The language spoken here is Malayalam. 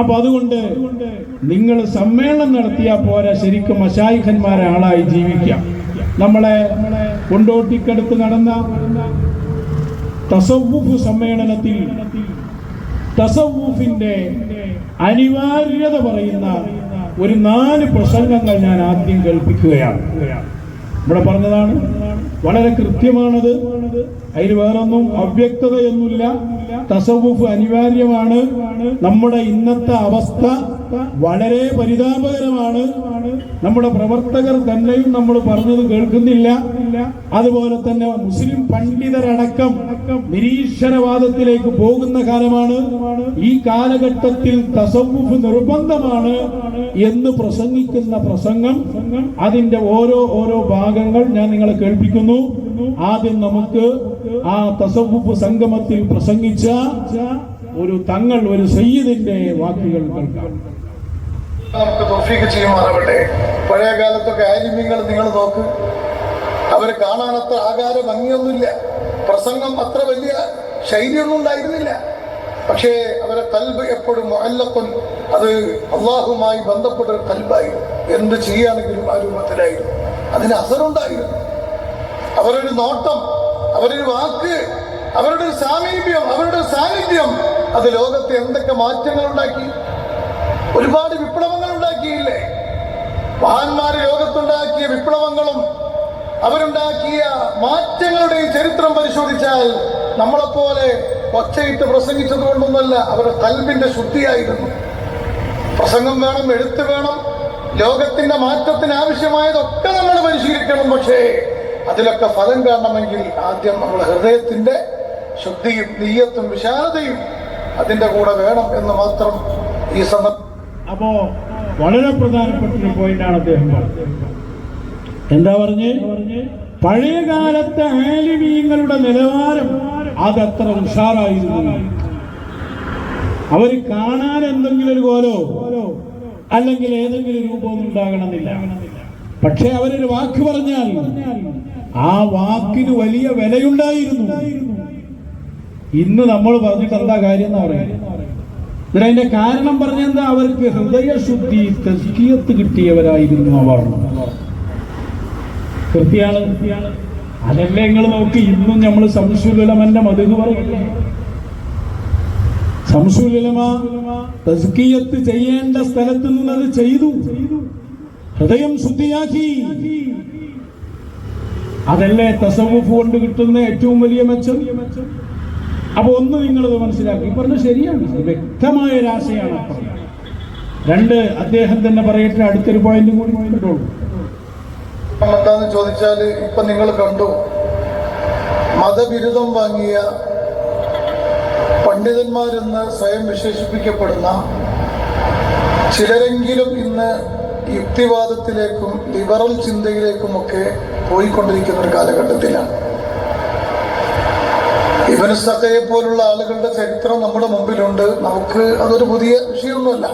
അപ്പൊ അതുകൊണ്ട് നിങ്ങൾ സമ്മേളനം നടത്തിയാൽ പോരാ ശരിക്കും മശായിഖന്മാരെ ആളായി ജീവിക്കാം. നമ്മളെ കൊണ്ടോട്ടിക്കടുത്ത് നടന്ന തസവുഫ് സമ്മേളനത്തിൽ തസവുഫിന്റെ അനിവാര്യത പറയുന്ന ഒരു നാല് പ്രസംഗങ്ങൾ ഞാൻ ആദ്യം കേൾപ്പിക്കുകയാണ്. ഇവിടെ പറഞ്ഞതാണ് വളരെ കൃത്യമാണത്. അതിൽ വേറൊന്നും അവ്യക്തതയൊന്നുമില്ല. തസവുഫ് അനിവാര്യമാണ്. നമ്മുടെ ഇന്നത്തെ അവസ്ഥ വളരെ പരിതാപകരമാണ്. നമ്മുടെ പ്രവർത്തകർ തന്നെയും നമ്മൾ പറഞ്ഞത് കേൾക്കുന്നില്ല. അതുപോലെ തന്നെ മുസ്ലിം പണ്ഡിതരടക്കം നിരീശ്വരവാദത്തിലേക്ക് പോകുന്ന കാലമാണ്. ഈ കാലഘട്ടത്തിൽ തസവുഫ് നിർബന്ധമാണ് എന്ന് പ്രസംഗിക്കുന്ന പ്രസംഗം. അതിന്റെ ഓരോ ഓരോ ഭാഗങ്ങൾ ഞാൻ നിങ്ങളെ കേൾപ്പിക്കുന്നു. ആദ്യം നമുക്ക് ആ തസവുഫ് സംഗമത്തിൽ പ്രസംഗിച്ച ഒരു തങ്ങൾ ഒരു സയ്യിദിന്റെ വാക്കുകൾ കേൾക്കാം. നമുക്ക് തോഫീക്ക് ചെയ്യുമാറാവട്ടെ. പഴയ കാലത്തൊക്കെ ആരിമ്യങ്ങൾ നിങ്ങൾ നോക്ക്. അവരെ കാണാനത്ര ആകാര ഭംഗിയൊന്നുമില്ല. പ്രസംഗം അത്ര വലിയ ശൈലിയൊന്നും ഉണ്ടായിരുന്നില്ല. പക്ഷേ അവരെ കൽബ് എപ്പോഴും മൊല്ലപ്പൻ അത് അള്ളാഹുമായി ബന്ധപ്പെട്ട കൽബായിരുന്നു എന്ത് ചെയ്യുകയാണെങ്കിലും ആ രൂപത്തിലായിരുന്നു. അതിന് അസറുണ്ടായിരുന്നു. അവരൊരു നോട്ടം അവരൊരു വാക്ക് അവരുടെ സാമീപ്യം അവരുടെ സാന്നിധ്യം അത് ലോകത്തെ എന്തൊക്കെ മാറ്റങ്ങൾ ഉണ്ടാക്കി ഒരുപാട് വിപ്ലവങ്ങൾ ഉണ്ടാക്കിയില്ലേ? മഹാന്മാർ ലോകത്തുണ്ടാക്കിയ വിപ്ലവങ്ങളും അവരുണ്ടാക്കിയ മാറ്റങ്ങളുടെയും ചരിത്രം പരിശോധിച്ചാൽ നമ്മളെപ്പോലെ ഒച്ചയിട്ട് പ്രസംഗിച്ചത് കൊണ്ടൊന്നുമല്ല അവരുടെ കൽബിന്റെ ശുദ്ധിയായിരുന്നു. പ്രസംഗം വേണം എഴുത്ത് വേണം ലോകത്തിന്റെ മാറ്റത്തിന് ആവശ്യമായതൊക്കെ നമ്മൾ പരിശീലിക്കണം. പക്ഷേ അതിലൊക്കെ ഫലം കാണണമെങ്കിൽ ആദ്യം നമ്മുടെ ഹൃദയത്തിന്റെ ശുദ്ധിയും നീയത്തും വിശാലതയും അതിന്റെ കൂടെ വേണം എന്ന് മാത്രം ഈ സന്ദർഭം അപ്പോ വളരെ പ്രധാനപ്പെട്ട ഒരു പോയിന്റാണ് അദ്ദേഹം പറഞ്ഞത്. എന്താ പറഞ്ഞ്? പഴയ കാലത്തെ ആലിമീങ്ങളുടെ നിലവാരം അതത്ര ഉഷാറായിരുന്നു. അവർ കാണാൻ എന്തെങ്കിലും ഒരു കോലോ അല്ലെങ്കിൽ ഏതെങ്കിലും രൂപമൊന്നും ഉണ്ടാകണമെന്നില്ല. പക്ഷെ അവരൊരു വാക്ക് പറഞ്ഞാൽ ആ വാക്കിന് വലിയ വിലയുണ്ടായിരുന്നു. ഇന്ന് നമ്മൾ പറഞ്ഞിട്ട് എന്താ കാര്യം എന്ന് പറയുന്നത് ഇതിനതിന്റെ കാരണം പറഞ്ഞെന്താ? അവർക്ക് ഹൃദയശുദ്ധി തസ്കീയത്ത് കിട്ടിയവരായിരുന്നു അവർ. കൃത്യാണ്. അതല്ലേ നിങ്ങൾ നോക്കി ഇന്നും നമ്മൾ സംശുലമന്റെ മധു പറയില്ലേ? സംസുലമ തസ്കിയത്ത് ചെയ്യേണ്ട സ്ഥലത്ത് നിന്ന് അത് ചെയ്തു. ഹൃദയം ശുദ്ധിയാക്കി. അതല്ലേ തസവുഫ് കൊണ്ട് കിട്ടുന്ന ഏറ്റവും വലിയ മെച്ചം? അപ്പൊ ഒന്ന് നിങ്ങളത് മനസ്സിലാക്കി. പറഞ്ഞു ശരിയാണ്. വ്യക്തമായ ഒരു ആശയാണ് അപ്പുറം. രണ്ട് അദ്ദേഹം തന്നെ പറയട്ടെ അടുത്തൊരു പോയിന്റും കൂടി പോയിട്ടുള്ളൂ എന്താന്ന് ചോദിച്ചാൽ ഇപ്പൊ നിങ്ങൾ കണ്ടു. മതബിരുദം വാങ്ങിയ പണ്ഡിതന്മാരെന്ന് സ്വയം വിശേഷിപ്പിക്കപ്പെടുന്ന ചിലരെങ്കിലും ഇന്ന് യുക്തിവാദത്തിലേക്കും ലിബറൽ ചിന്തയിലേക്കുമൊക്കെ പോയിക്കൊണ്ടിരിക്കുന്ന ഒരു കാലഘട്ടത്തിലാണ്. സക്കയെ പോലുള്ള ആളുകളുടെ ചരിത്രം നമ്മുടെ മുമ്പിലുണ്ട്. നമുക്ക് അതൊരു പുതിയ വിഷയമൊന്നുമല്ല.